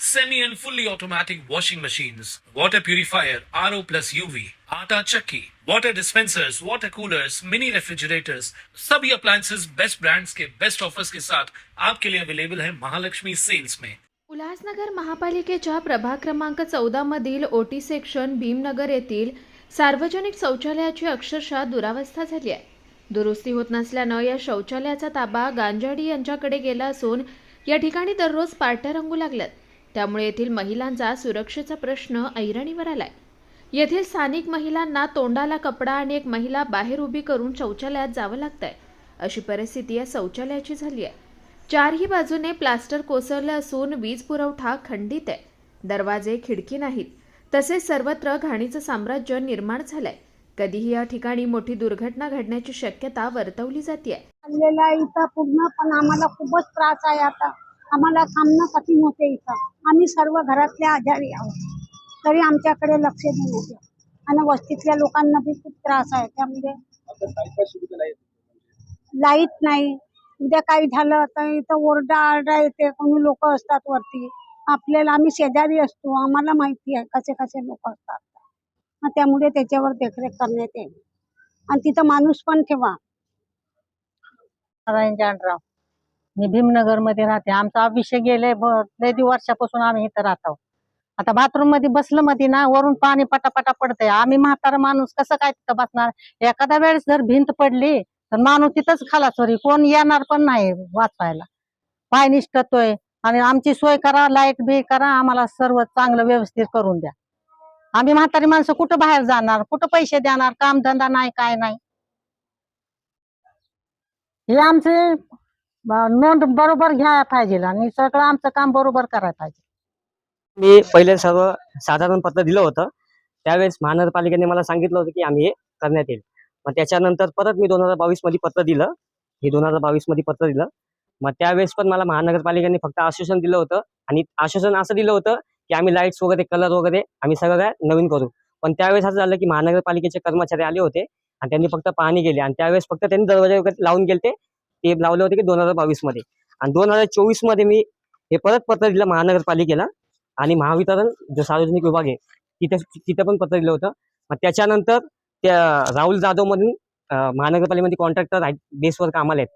semi and fully automatic washing machines, water purifier, RO plus UV, आटा चक्की, water dispensers, water coolers, mini refrigerators, सभी appliances. Best brands के best offers के साथ आपके लिए अवेलेबल है महालक्ष्मी सेल्स में उल्हासनगर महापालिकेच्या प्रभाग क्रमांक चौदा मधील ओटी सेक्शन भीमनगर येथील सार्वजनिक शौचालयाची अक्षरशः दुरावस्था झाली आहे. दुरुस्ती होत नसल्यानं या शौचालयाचा ताबा गांजाडी यांच्याकडे गेला असून या ठिकाणी दररोज पार्ट्या रंगू लागल्यात. त्यामुळे येथील महिलांचा सुरक्षेचा प्रश्न ऐरणीवर आलाय. येथील स्थानिक महिलांना तोंडाला कपडा आणि एक महिला बाहेर उभी करून शौचालयात जावं लागतंय. अशी परिस्थिती या शौचालयाची झाली आहे. चारही बाजूने प्लास्टर कोसळलं असून वीज पुरवठा खंडित आहे. दरवाजे खिडकी नाहीत. तसेच सर्वत्र घाणीचं साम्राज्य निर्माण झालंय. कधीही या ठिकाणी मोठी दुर्घटना घडण्याची शक्यता वर्तवली जाते इथं पूर्ण पण आम्हाला खूपच त्रास आहे आता. आम्हाला थांबणं कठीण होते इथं. आम्ही सर्व घरातले आजारी आहोत. तरी आमच्याकडे लक्ष देण्यात येत. आणि वस्तीतल्या लोकांना बी खूप त्रास आहे. त्यामुळे लाइट नाही. उद्या काही झालं तर इथं ओरडा आरडा येते. कोणी लोक असतात वरती. आपल्याला आम्ही शेजारी असतो. आम्हाला माहिती आहे कसे कसे लोक असतात. मग त्यामुळे त्याच्यावर देखरेख करण्यात येईल. आणि तिथं माणूस पण ठेवा. नारायण जानराव. मी भीमनगरमध्ये राहते. आमचा अभिषेक गेले लय वर्षापासून आम्ही इथं राहतो. आता बाथरूममध्ये बसलं मध्ये ना वरून पाणी पटापटा पडतंय. आम्ही म्हातारा माणूस कसं काय तिथं बसणार? एखाद्या वेळेस जर भिंत पडली तर माणूस तिथंच खाला सॉरी. कोण येणार पण नाही वाचवायला. पाय निष्ठतोय. आणि आमची सोय करा लाइट बी करा आम्हाला सर्व चांगलं व्यवस्थित करून द्या. आम्ही म्हातारी माणसं कुठं बाहेर जाणार? कुठं पैसे देणार? काम धंदा नाही काय नाही. हे आमचे नोंद बरोबर घ्यायला पाहिजे आणि सगळं आमचं काम बरोबर करायला पाहिजे. मी पहिले सर्व साधारण पत्र दिलं होतं. त्यावेळेस महानगरपालिकेने मला सांगितलं होतं की आम्ही हे करण्यात येईल. मग त्याच्यानंतर परत मी दोन हजार बावीसमध्ये पत्र दिलं. हे दोन हजार बावीसमध्ये पत्र दिलं. मग त्यावेळेस पण मला महानगरपालिकेने फक्त आश्वासन दिलं होतं. आणि आश्वासन असं दिलं होतं की आम्ही लाईट्स वगैरे कलर वगैरे आम्ही सगळं काय नवीन करू. पण त्यावेळेस असं झालं की महानगरपालिकेचे कर्मचारी आले होते आणि त्यांनी फक्त पाहणी केली. आणि त्यावेळेस फक्त त्यांनी दरवाजे वगैरे लावून गेले ते लावले होते की दोन हजार बावीसमध्ये. आणि दोन हजार चोवीसमध्ये मी हे परत पत्र दिलं महानगरपालिकेला आणि महावितरण जो सार्वजनिक विभाग आहे तिथे तिथे पण पत्र दिलं होतं. मग त्याच्यानंतर त्या राहुल जाधव मधून महानगरपालिकेमध्ये कॉन्ट्रॅक्टर आहेत बेसवर कामाला आहेत.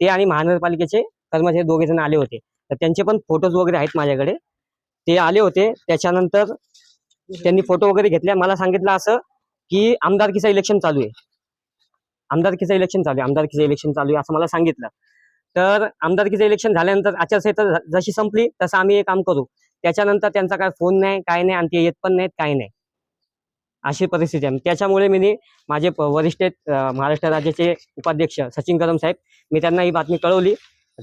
ते आणि महानगरपालिकेचे कर्मचारी दोघे जण आले होते. तर त्यांचे पण फोटोज वगैरे आहेत माझ्याकडे. ते आले होते. त्याच्यानंतर त्यांनी फोटो वगैरे घेतले मला सांगितलं असं की आमदारकीचं इलेक्शन चालू आहे. आमदारकीचं इलेक्शन चालू आहे. आमदारकीचं इलेक्शन चालू आहे असं मला सांगितलं. तर आमदारकीचं इलेक्शन झाल्यानंतर आचारसंहिता जशी संपली तसं आम्ही हे काम करू. त्याच्यानंतर त्यांचा काय फोन नाही काय नाही आणि ते येत पण नाहीत काय नाही. अशी परिस्थिती आहे. त्याच्यामुळे मी माझे वरिष्ठ महाराष्ट्र राज्याचे उपाध्यक्ष सचिन कदम साहेब मी त्यांना ही बातमी कळवली.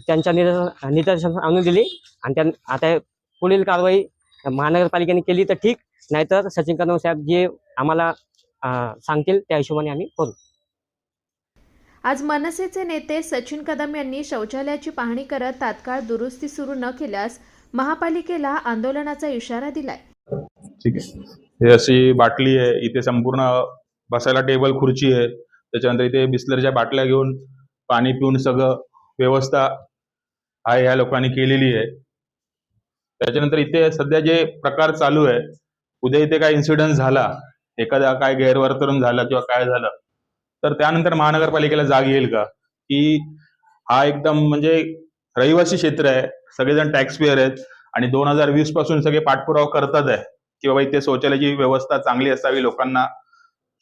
त्यांच्या निदर्शन निदर्शन आणून दिली. आणि त्यां आता पुढील कारवाई महानगरपालिकेने केली तर ठीक. नाहीतर सचिन कदम साहेब जे आम्हाला सांगतील त्या हिशोबाने आम्ही करू. आज मनसेचे नेते सचिन कदम यांनी शौचालयाची पाहणी करत तात्काळ दुरुस्ती सुरू न केल्यास महापालिकेला आंदोलनाचा इशारा दिलाय. ठीक आहे. हे अशी बाटली आहे. इथे संपूर्ण बसायला टेबल खुर्ची आहे. त्याच्यानंतर इथे बिस्लरच्या बाटल्या घेऊन पाणी पिऊन सगळं व्यवस्था आहे ह्या लोकांनी केलेली आहे. त्याच्यानंतर इथे सध्या जे प्रकार चालू आहे उद्या इथे काय इन्सिडन्स झाला एखादा काय गैरवर्तन झालं किंवा काय झालं तर त्यानंतर महानगरपालिकेला जाग येईल का? की हा एकदम म्हणजे रहिवासी क्षेत्र आहे सगळेजण टॅक्स पेअर आहेत आणि दोन हजार वीसपासून सगळे पाठपुरावा करतात आहे की बाबा इथे शौचालयाची व्यवस्था चांगली असावी लोकांना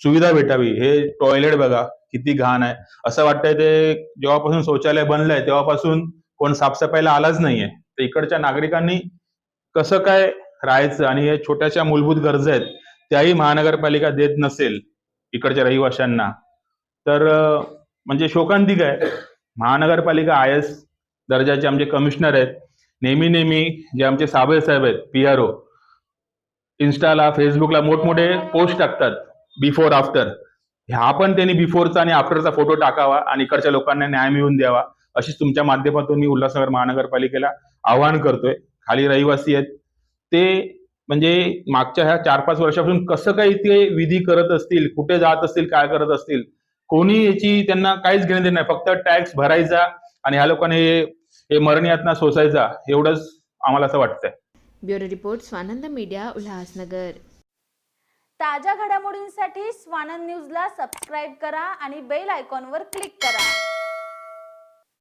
सुविधा भेटावी. हे टॉयलेट बघा किती घाण आहे. असं वाटतंय ते जेव्हापासून शौचालय बनलंय तेव्हापासून कोण साफसफाईला आलाच नाहीये. तर इकडच्या नागरिकांनी कसं काय राहायचं आणि हे छोट्याशा मूलभूत गरजा आहेत त्याही महानगरपालिका देत नसेल इकडच्या रहिवाशांना. तर म्हणजे शोकांतिक आहे. महानगरपालिका आय एस दर्जाचे आमचे कमिशनर आहेत. नेहमी नेहमी जे आमचे साबळे साहेब आहेत पी आर ओ इन्स्टाला फेसबुकला मोठमोठे पोस्ट टाकतात बिफोर आफ्टर. ह्या पण त्यांनी बिफोरचा आणि आफ्टरचा फोटो टाकावा आणि इकडच्या लोकांना न्याय मिळवून द्यावा अशीच तुमच्या माध्यमातून मी उल्हासनगर महानगरपालिकेला आवाहन करतोय. खाली रहिवासी आहेत. ते म्हणजे मागच्या ह्या चार पाच वर्षापासून कसं काही ते विधी करत असतील कुठे जात असतील काय करत असतील कोणी याची त्यांना काहीच घेणं देणं नाही. फक्त टॅक्स भरायचा आणि ह्या लोकांनी हे- हे मरण यातना सोसायचा एवढंच आम्हाला असं वाटतंय. Bureau report Swanand media Ulhasnagar. ताज्या घडामोडींसाठी स्वानंद न्यूजला सबस्क्राईब करा आणि बेल आयकॉनवर क्लिक करा.